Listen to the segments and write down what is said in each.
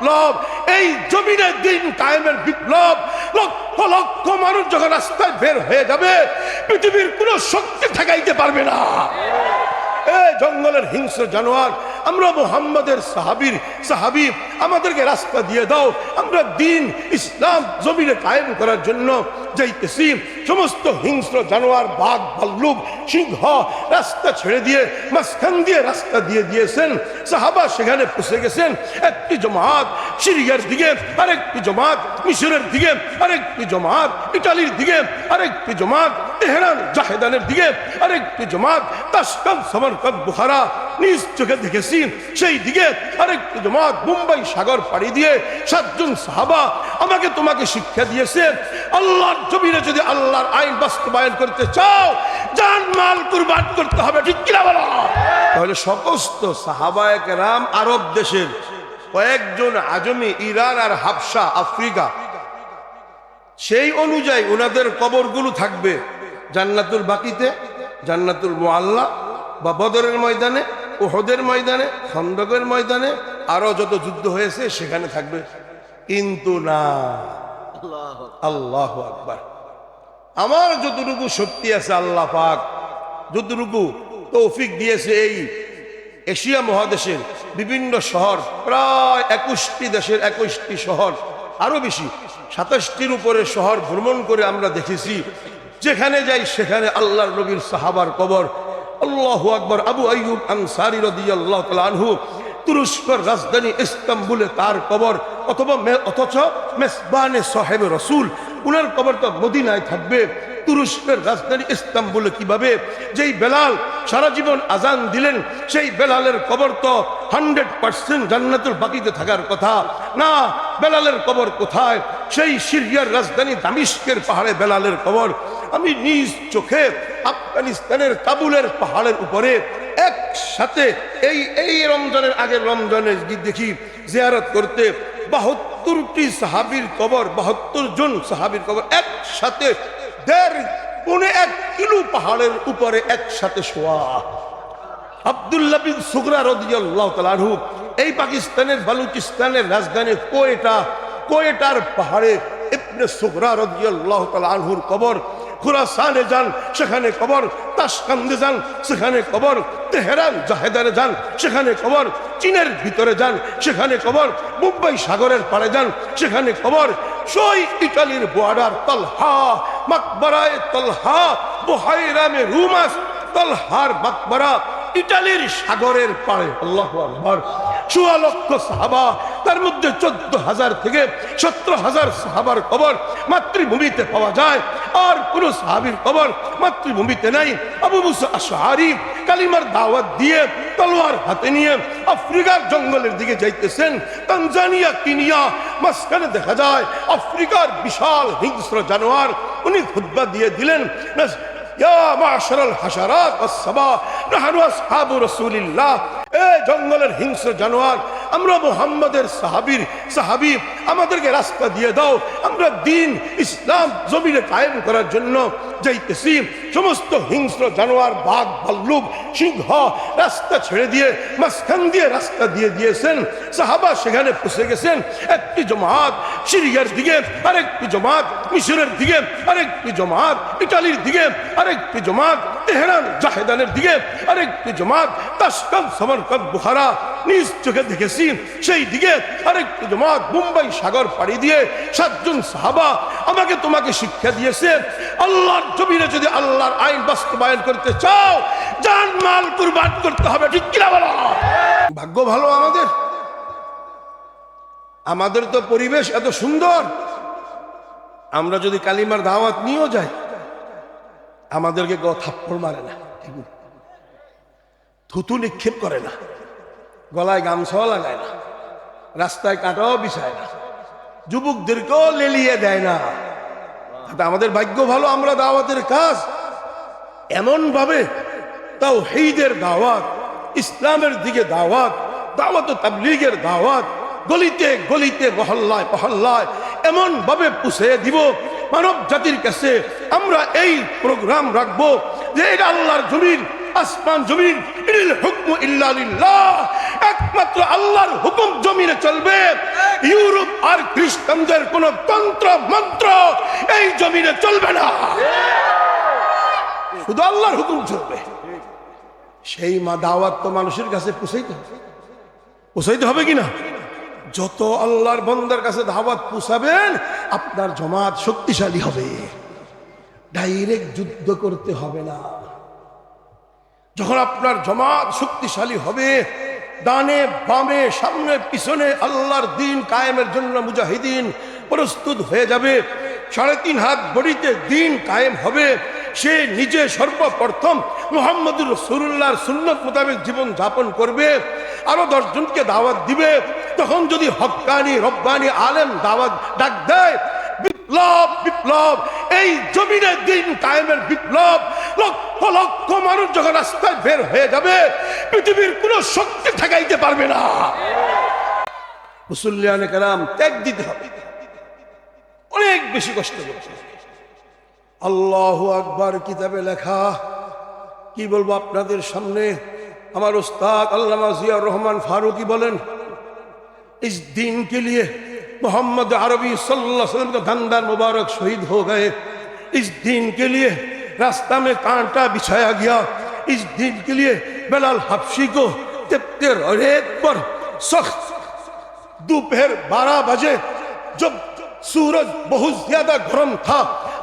বিপ্লব, এই জমিনের দিন কায়েমের বিপ্লব, লক্ষ লক্ষ মানুষ যখন রাস্তায় বের হয়ে যাবে, পৃথিবীর কোনো শক্তি ঠেকাইতে পারবে না। এ জঙ্গলের হিংস্র জানোয়ার, আমরা মোহাম্মদের সাহাবির সাহাবি আমাদেরকে রাস্তা দিয়ে দাও। আমরা দিন ইসলাম জমিনে কায়েম করার জন্য যাইতেছি। সমস্ত হিংস্র জানোয়ার, বাঘ, ভাল্লুক, সিংহ রাস্তা ছেড়ে দিয়ে, মাঝখান দিয়ে রাস্তা দিয়ে দিয়েছেন। সাহাবা সেখানে পুষে গেছেন। একটি জমাত সিরিয়ার দিকে, আরেকটি জমাত মিশরের দিকে, আরেকটি জমাত ইটালির দিকে, আরেকটি জমাত তেহরান, জাহেদানের দিকে, আরেকটি জমাত তাসকান্ত সমরকত, বুখারা নিজ চোখে দেখেছি। সেই দিকে আরেকটি জমাত মুম্বাই সাগর পাড়ি দিয়ে সাতজন সাহাবা আমাকে তোমাকে শিক্ষা দিয়েছে। আল্লাহর জমিনে যদি আল্লাহর আইন বাস্তবায়ন করতে চাও, জান মাল কুরবান করতে হবে, ঠিক কিনা বলো? তাহলে সমস্ত সাহাবায়ক রাম আরব দেশের কয়েকজন আজমি, ইরান আর হাবসা আফ্রিকা, সেই অনুযায়ী ওনাদের কবরগুলো থাকবে জান্নাতুল বাকিতে, জান্নাতুল মোয়াল্লা বা বদরের ময়দানে ওহদের ময়দানে, খন্দকের ময়দানে আরও যত যুদ্ধ হয়েছে সেখানে থাকবে। কিন্তু না। আল্লাহ আকবার। আমার যতটুকু শক্তি আছে আল্লাহ পাক যতটুকু তৌফিক দিয়েছে এই এশিয়া মহাদেশের বিভিন্ন শহর প্রায় একুশটি দেশের একুশটি শহর আরও বেশি সাতাশটির উপরে শহর ভ্রমণ করে আমরা দেখেছি। যেখানে যাই সেখানে আল্লাহর নবীর সাহাবার কবর। আল্লাহ আকবর। আবু আইয়ুব আনসারি রাদিয়াল্লাহু তাআলা আনহু তুরস্কর রাজধানী ইস্তাম্বুলে তার কবর, অথবা অথচ মেসবানে সাহেব রসুল, উনার কবর তো মদিনায় থাকবে। তুরস্কের রাজধানী ইস্তাম্বুলে কীভাবে? যেই বেলাল সারা জীবন আজান দিলেন, সেই বেলালের কবর তো হান্ড্রেড পার্সেন্ট জান্নাতুল বাকিতে থাকার কথা। না, বেলালের কবর কোথায়? সেই সিরিয়ার রাজধানী দামিস্কের পাহাড়ে বেলালের কবর। আমি নিজ চোখে আফগানিস্তানের কাবুলের পাহাড়ের উপরে একসাথে এই এই রমজানের আগের রমজানে দেখি জিয়ারত করতে বাহাত্তরটি সাহাবির কবর, বাহাত্তর জন সাহাবির কবর একসাথে দেড় এক কিলো পাহাড়ের উপরে একসাথে শোয়া। আবদুল্লাহ বিন সুগরা রাদিয়াল্লাহু তাআলা আনহু, এই পাকিস্তানের, বালুচিস্তানের রাজধানী কোয়েটা, কোয়েটার পাহাড়ে ইবনে সুগরা রাদিয়াল্লাহু তাআলা আনহুর কবর খুরাসানে যান, সেখানে খবর তাসকান্দে যান, সেখানে খবর তেহরান, জাহেদারে যান, সেখানে খবর চীনের ভিতরে যান, সেখানে খবর মুম্বাই সাগরের পাড়ে যান, সেখানে খবর সই ইটালির বর্ডার তলহা, মাকবরায় তলহা, বুহাইরামে রুমাস, তলহার মাকবরা, ইটালির সাগরের পাড়ে, আল্লাহ আকবর। চুয়া লক্ষ সাহাবা, তার মধ্যে চোদ্দ হাজার থেকে সতেরো হাজার সাহাবার খবর মাতৃভূমিতে পাওয়া যায়। আর কোন সাহাবির কবর মাতৃভূমিতে নাই আবু মুসা আশারি কালিমার দাওয়াত দিয়ে তলোয়ার হাতে নিয়ে আফ্রিকার জঙ্গলের দিকে যাইতেছেন তানজানিয়া কিনিয়া মাঝখানে দেখা যায় আফ্রিকার বিশাল হিংস্র জানোয়ার উনি খুদ্া দিয়ে দিলেন না يا معشر الحشرات والسبا نحن أصحاب رسول الله এ জঙ্গলের হিংস্র জানোয়ার আমরা মোহাম্মদের সাহাবির, সাহাবি, আমাদেরকে রাস্তা দিয়ে দাও। আমরা দিন ইসলাম জমিনে কায়েম করার জন্য যাইতেছি। সমস্ত হিংস্র জানোয়ার, বাঘ, ভাল্লুক, সিংহ রাস্তা ছেড়ে দিয়ে, মাঝখান দিয়ে রাস্তা দিয়ে দিয়েছেন। সাহাবা সেখানে পুষে গেছেন। একটি জমাত সিরিয়ার দিকে আরেকটি জমাত মিশরের দিকে আরেকটি জমাত, ইটালির দিকে আরেকটি জমাত, তেহরান, জাহেদানের দিকে আরেকটি জমাত তাসকান্ত সমরকত বুখারা, নিজ চোখে দেখেছি, সেই দিকে আরেকটি জমাত, মুম্বাই সাগর পাড়ি দিয়ে সাতজন সাহাবা আমাকে তোমাকে শিক্ষা দিয়েছে, আল্লাহর জমিনে যদি আল্লাহর আইন বাস্তবায়ন করতে চাও, জান মাল কুরবান করতে হবে, ঠিক কিনা বলো? ভাগ্য ভালো আমাদের। আমাদের তো পরিবেশ এত সুন্দর। আমরা যদি কালিমার দাওয়াত নিয়েও যাই, আমাদেরকে কেউ থাপ্পড় মারে না। থুতু নিক্ষেপ করে না। গলায় গামছাও লাগায় না। রাস্তায় কাঁটাও বিছায় না। যুবকদেরকেও লেলিয়ে দেয় না। আমাদের ভাগ্য ভালো, আমরা দাওয়াতের কাজ। এমন ভাবে তাও হেইদের দাওয়াত, ইসলামের দিকে দাওয়াত দাওয়াত তাবলিগের দাওয়াত, গলিতে গলিতে মহল্লায় মহল্লায় এমন ভাবে পুষে দিব মানব জাতির কাছে। আমরা এই প্রোগ্রাম রাখব যে এটা আল্লাহর জমিন, আসমান জমিন, ইনিল হুকমু ইল্লা একমাত্র আল্লাহর হুকুম জমিনে চলবে। ইউরোপ আর খ্রিস্টানদের কোন তন্ত্র, মন্ত্র এই জমিনে চলবে না। শুধু আল্লাহর হুকুম চলবে। সেই মা দাওয়াত তো মানুষের কাছে পুষাইতে হবে। পুষাইতে হবে কিনা যত আল্লাহর বন্দার কাছে দাওয়াত পুষাবেন আপনার জমাত শক্তিশালী হবে। ডাইরেক্ট যুদ্ধ করতে হবে না। যখন আপনার জমাত শক্তিশালী হবে, ডানে, বামে, সামনে, পিছনে আল্লাহর দিন কায়েমের জন্য মুজাহিদিন প্রস্তুত হয়ে যাবে। সাড়ে তিন হাত বড়িতে দিন কায়েম হবে। সে নিজে সর্বপ্রথম মোহাম্মদুর রসুল্লাহর সুন্নত মোতাবেক জীবন যাপন করবে, আরও দশজনকে দাওয়াত দিবে। তখন যদি হক্কানি রব্বানি আলেম দাওয়াত ডাক দেয়, বিপ্লব বিপ্লব, এই জমিনের দিন কায়েমের বিপ্লব, লক্ষ লক্ষ মানুষ যখন রাস্তায় বের হয়ে যাবে, পৃথিবীর কোন শক্তি ঠেকাইতে পারবে না। মুসল্লিয়ানে কালাম ত্যাগ দিতে হবে। অনেক বেশি কষ্ট করছে আল্লাহ আকবার কিতাবে লেখা কি বলবো আপনাদের সামনে আমার উস্তাদ আল্লামা জিয়াউর রহমান ফারুকি বলেন इस दिन के लिए मोहम्मद अरबी सल्लल्लाहु अलैहि वसल्लम का धंधर मुबारक शहीद हो गए इस दिन के लिए रास्ता में कांटा बिछाया गया इस दिन के लिए बेलाल हफ्सी को तिप्ते रेत पर सख्त दोपहर बारह बजे जब सूरज बहुत ज्यादा गर्म था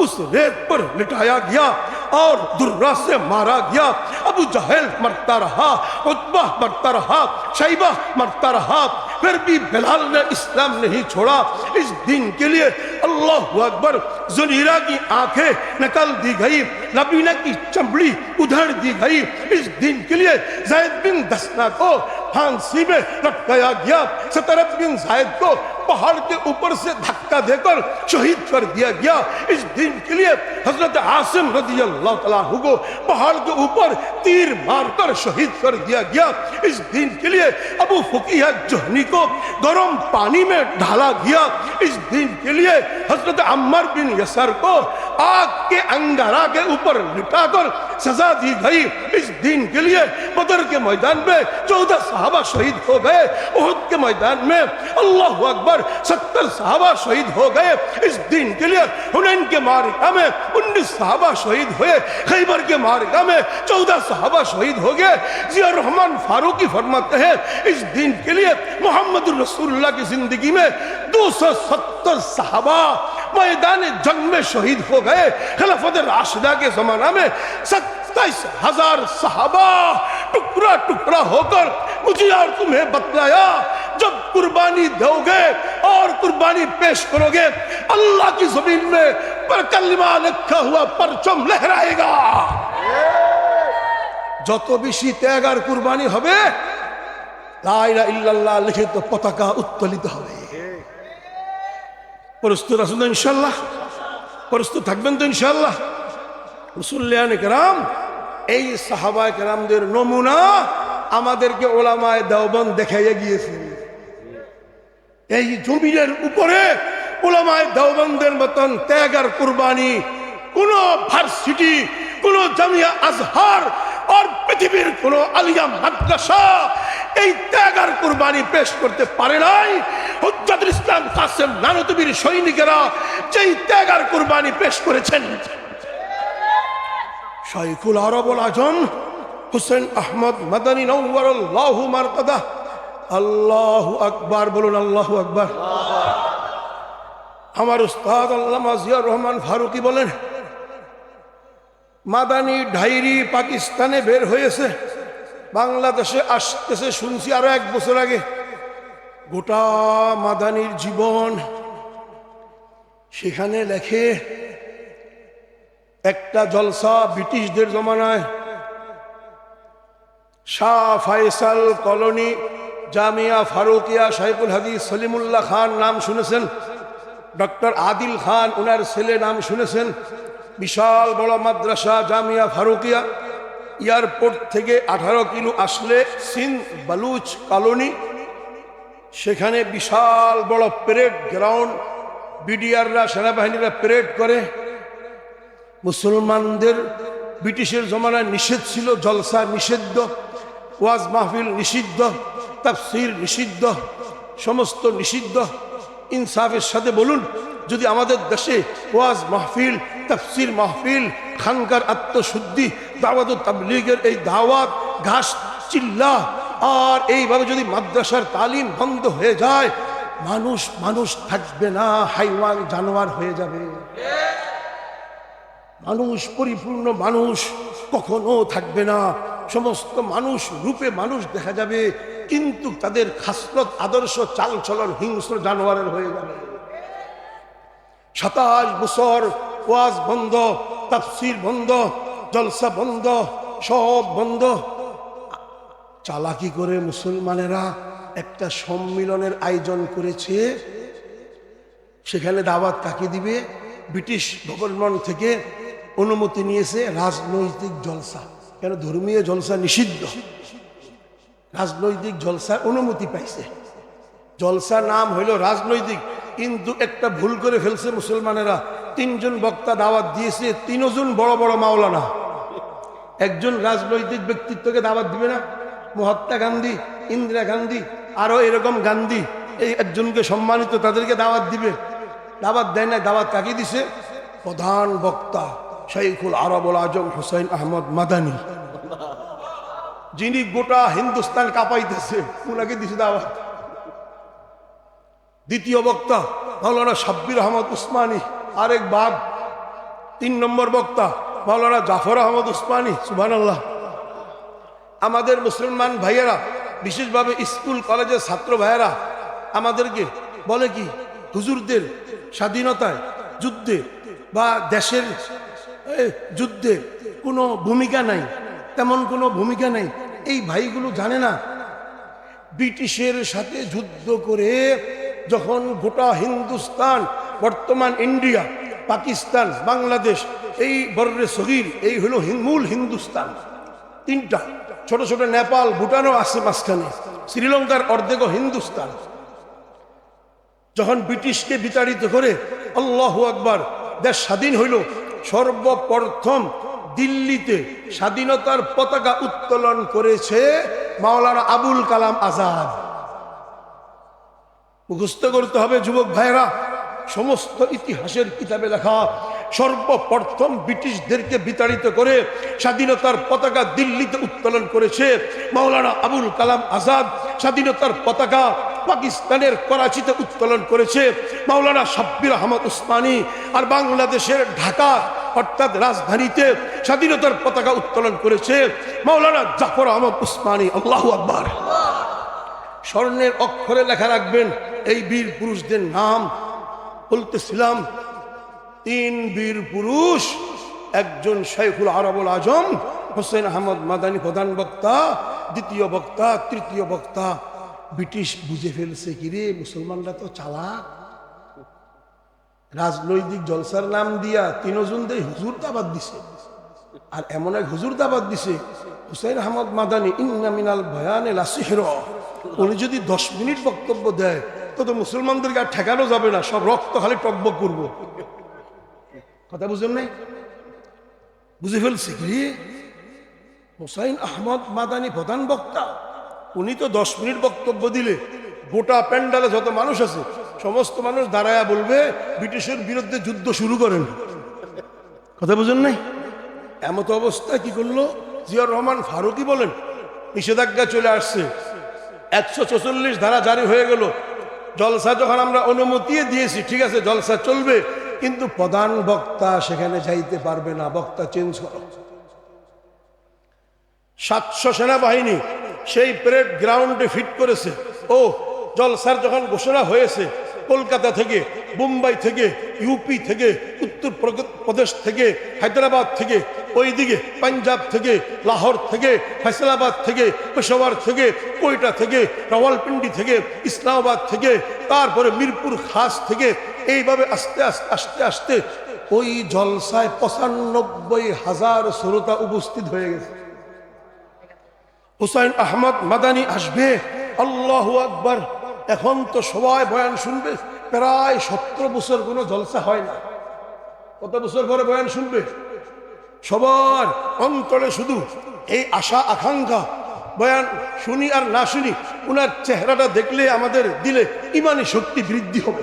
اس ریت پر لٹایا گیا اور درہ سے مارا گیا۔ ابو جہل مرتا رہا عطبہ مرتا رہا، شیبہ مرتا رہا۔ پھر بھی بلال نے اسلام نہیں چھوڑا۔ اس دن کے لیے اللہ اکبر زنیرہ کی آنکھیں نکل دی گئی نبینہ کی چمڑی ادھر دی گئی۔ اس دن کے لیے زید بن دسنا کو ہانسی میں رکھ گیا گیا۔ سترت بن زائد کو پہاڑ کے اوپر سے دھکا دے کر شہید کر دیا گیا۔ اس دن کے لیے حضرت عاصم رضی اللہ تعالیٰ کو پہاڑ کے اوپر تیر مار کر شہید کر دیا گیا۔ اس دن کے لیے ابو فقیہ جہنی کو گرم پانی میں ڈھالا گیا۔ اس دن کے لیے حضرت عمر بن یسر کو آگ کے انگارا کے اوپر لٹا کر سزا دی گئی۔ اس دین کے لیے بدر کے میدان میں چودہ صحابہ شہید ہو گئے۔ عہد کے میدان میں اللہ اکبر ستر صحابہ شہید ہو گئے۔ اس دین کے لیے ہنین کے مارکہ میں انیس صحابہ شہید ہوئے۔ خیبر کے مارکہ میں چودہ صحابہ شہید ہو گئے۔ ضیاء الرحمن فاروقی فرماتے ہیں، اس دین کے لیے محمد رسول اللہ کی زندگی میں دو سو ستر صحابہ میدان جنگ میں شہید ہو گئے۔ خلافت راشدہ کے زمانہ میں ستائیس ہزار صحابہ ٹکڑا ٹکڑا ہو کر مجھے اور تمہیں بتلایا، جب قربانی دو گے اور قربانی پیش کرو گے، اللہ کی زمین میں پر کلمہ لکھا ہوا پرچم لہرائے گا۔ যত বেশি ত্যাগ আর কুরবানি হবে লা ইলাহা ইল্লাল্লাহ লিখিত পতাকা উত্তোলিত ہوئے۔ প্রস্তুত আছেন তো ইনশাল্লাহ প্রস্তুত থাকবেন তো ইনশাল্লাহ মুসল্লিয়ান কেরাম, এই সাহাবায় কেরামদের নমুনা আমাদেরকে ওলামায় দেওবন দেখাইয়া গিয়েছেন এই জমিনের উপরে ওলামায় দেওবন্দের মতন ত্যাগ আর কুরবানি, কোন ভার্সিটি, কোন জামিয়া আজহার, আর পৃথিবীর কোন আলিয়া মাদ্রাসা এই ত্যাগ আর কুরবানি পেশ করতে পারে নাই। হুজ্জাতুল ইসলাম কাসেম নানতবীর সৈনিকেরা যেই ত্যাগ আর কুরবানি পেশ করেছেন। শাইখুল আরবুল আজম, হুসেন আহমদ মাদানী আল্লাহ মারকাদা আল্লাহ আকবার, বলুন আল্লাহ আকবার। আমার উস্তাদ আল্লামা জিয়া রহমান ফারুকি বলেন, মাদানী ডায়েরি পাকিস্তানে বের হয়েছে। বাংলাদেশে আসতেছে, শুনছি আরও এক বছর আগে। গোটা মাদানির জীবন সেখানে লেখে, একটা জলসা ব্রিটিশদের জমানায়, শাহ ফাইসাল কলোনি জামিয়া ফারুকিয়া সাইফুল হাদিস সলিমুল্লাহ খান নাম শুনেছেন, ডক্টর আদিল খান ওনার ছেলে নাম শুনেছেন, বিশাল বড় মাদ্রাসা জামিয়া ফারুকিয়া। এয়ারপোর্ট থেকে আঠারো কিলো আসলে সিন বালুচ কলোনি। সেখানে বিশাল বড় প্যারেড গ্রাউন্ড, বিডিআররা, সেনাবাহিনীরা প্যারেড করে। মুসলমানদের ব্রিটিশের জমানায় নিষেধ ছিল, জলসা নিষিদ্ধ, ওয়াজ মাহফিল নিষিদ্ধ, তাফসির নিষিদ্ধ, সমস্ত নিষিদ্ধ। ইনসাফের সাথে বলুন যদি আমাদের দেশে ওয়াজ মাহফিল, তাফসির মাহফিল, খানকার আত্মশুদ্ধি, দাওয়াত তাবলিগের এই দাওয়াত, ঘাস, চিল্লা, আর এইভাবে যদি মাদ্রাসার তালিম বন্ধ হয়ে যায়, মানুষ মানুষ থাকবে না, হাইওয়ান জানোয়ার হয়ে যাবে। মানুষ, পরিপূর্ণ মানুষ কখনো থাকবে না। সমস্ত মানুষ, রূপে মানুষ দেখা যাবে, কিন্তু তাদের খাসলত আদর্শ চাল চলন হিংস্র জানোয়ারের হয়ে যাবে। সাতাশ বছর ওয়াজ বন্ধ, তাফসির বন্ধ, জলসা বন্ধ, সব বন্ধ। চালাকি করে মুসলমানেরা একটা সম্মিলনের আয়োজন করেছে। সেখানে দাওয়াত কাকে দিবে? ব্রিটিশ গভর্নমেন্ট থেকে অনুমতি নিয়েছে রাজনৈতিক জলসা। কেন? ধর্মীয় জলসা নিষিদ্ধ। রাজনৈতিক জলসার অনুমতি পাইছে। জলসা নাম হইল রাজনৈতিক কিন্তু একটা ভুল করে ফেলছে মুসলমানেরা। তিনজন বক্তা দাওয়াত দিয়েছে, তিনজন বড় বড় মাওলানা। একজন রাজনৈতিক ব্যক্তিত্বকে দাওয়াত দিবে না? মহাত্মা গান্ধী, ইন্দিরা গান্ধী, আরও এরকম গান্ধী। এই একজনকে সম্মানিত তাদেরকে দাওয়াত দিবে। দাওয়াত দেয় না দাওয়াত কাকে দিছে? প্রধান বক্তা শাইখুল আরবুল আজম হুসাইন আহমদ মাদানী। যিনি গোটা হিন্দুস্তান কাঁপাইতেছে, উনাকে দিছে দাওয়াত। দ্বিতীয় বক্তা মাওলানা সাব্বির আহমদ উসমানী, আরেক বাদ। তিন নম্বর বক্তা মাওলানা জাফর আহমদ উসমানী সুবান আমাদের মুসলমান ভাইয়েরা, বিশেষভাবে স্কুল, কলেজের ছাত্র ভাইয়েরা, আমাদেরকে বলে কি, হুজুরদের স্বাধীনতায় যুদ্ধে বা দেশের যুদ্ধে কোনো ভূমিকা নাই, তেমন কোনো ভূমিকা নাই, এই ভাইগুলো জানে না। ব্রিটিশের সাথে যুদ্ধ করে যখন গোটা হিন্দুস্তান, বর্তমান ইন্ডিয়া, পাকিস্তান, বাংলাদেশ, এই বর্রে সগির, এই হলো মূল হিন্দুস্তান। তিনটা। ছোট ছোট নেপাল, ভুটানও আছে মাঝখানে। শ্রীলঙ্কার অর্ধেক হিন্দুস্তান। যখন ব্রিটিশকে বিতাড়িত করে আল্লাহ আকবার দেশ স্বাধীন হইল, সর্বপ্রথম দিল্লিতে স্বাধীনতার পতাকা উত্তোলন করেছে মাওলানা আবুল কালাম আজাদ। মুখস্থ করতে হবে, যুবক ভাইরা সমস্ত ইতিহাসের কিতাবে লেখা, সর্বপ্রথম ব্রিটিশদেরকে বিতাড়িত করে স্বাধীনতার পতাকা দিল্লিতে উত্তোলন করেছে মাওলানা আবুল কালাম আজাদ। স্বাধীনতার পতাকা পাকিস্তানের করাচিতে উত্তোলন করেছে মাওলানা সাব্বির আহমদ উসমানী। আর বাংলাদেশের ঢাকা, অর্থাৎ রাজধানীতে স্বাধীনতার পতাকা উত্তোলন করেছে মাওলানা জাফর আহমদ উসমানী। আল্লাহ আকবার। স্বর্ণের অক্ষরে লেখা রাখবেন এই বীর পুরুষদের নাম বলতেছিলাম, তিন বীর পুরুষ, একজন শেখুল আরবুল আজম, হোসেন আহমদ মাদানী প্রধান বক্তা, দ্বিতীয় বক্তা, তৃতীয় বক্তা। ব্রিটিশ বুঝে ফেলছে কিরে মুসলমানরা তো চালাক। রাজনৈতিক জলসার নাম দিয়া তিনজন দেয় হুজুর দাবাদ দিছে। আর এমন এক হুজুর দাবাদ দিছে হুসাইন আহমদ মাদানী, ইন্না মিনাল ভয়ানে লাসিহর। উনি যদি দশ মিনিট বক্তব্য দেয় তো তো মুসলমানদেরকে আর ঠেকানো যাবে না, সব রক্ত খালি টকবক করব। কথা বুঝেন নাই? বুঝে ফেলছে কি? হুসাইন আহমদ মাদানী প্রধান বক্তা, উনি তো দশ মিনিট বক্তব্য দিলে, গোটা প্যান্ডালে যত মানুষ আছে, সমস্ত মানুষ দাঁড়ায়া বলবে, ব্রিটিশের বিরুদ্ধে যুদ্ধ শুরু করেন। কথা বুঝেন নাই? এমত অবস্থা কি করল? জিয়াউর রহমান ফারুকি বলেন, নিষেধাজ্ঞা চলে আসছে। একশো ধারা জারি হয়ে গেল জলসা যখন আমরা অনুমতি দিয়েছি, ঠিক আছে, জলসা চলবে, কিন্তু প্রধান বক্তা সেখানে যাইতে পারবে না। বক্তা চেঞ্জ করো। সাতশো সেনাবাহিনী সেই প্যারেড গ্রাউন্ডে ফিট করেছে। ও, জলসার যখন ঘোষণা হয়েছে, কলকাতা থেকে, মুম্বাই থেকে ইউপি থেকে, উত্তর প্রদেশ থেকে, হায়দ্রাবাদ থেকে ওইদিকে পাঞ্জাব থেকে, লাহোর থেকে ফৈসলাবাদ থেকে পেশোয়ার থেকে, কোয়টা থেকে, রাওয়ালপিন্ডি থেকে, ইসলামাবাদ থেকে, তারপরে মিরপুর খাস থেকে, এইভাবে আস্তে আস্তে আস্তে আস্তে ওই জলসায় পঁচানব্বই হাজার শ্রোতা উপস্থিত হয়ে গেছে। হুসাইন আহমদ মাদানি আসবে, আল্লাহ আকবার। এখন তো সবাই বয়ান শুনবে, প্রায় সত্তর বছর কোনো জলসা হয় না। কত বছর পরে বয়ান শুনবে? সবার অন্তরে শুধু এই আশা, আকাঙ্ক্ষা, বয়ান শুনি আর না শুনি, উনার চেহারাটা দেখলে আমাদের দিলে ইমানি শক্তি বৃদ্ধি হবে।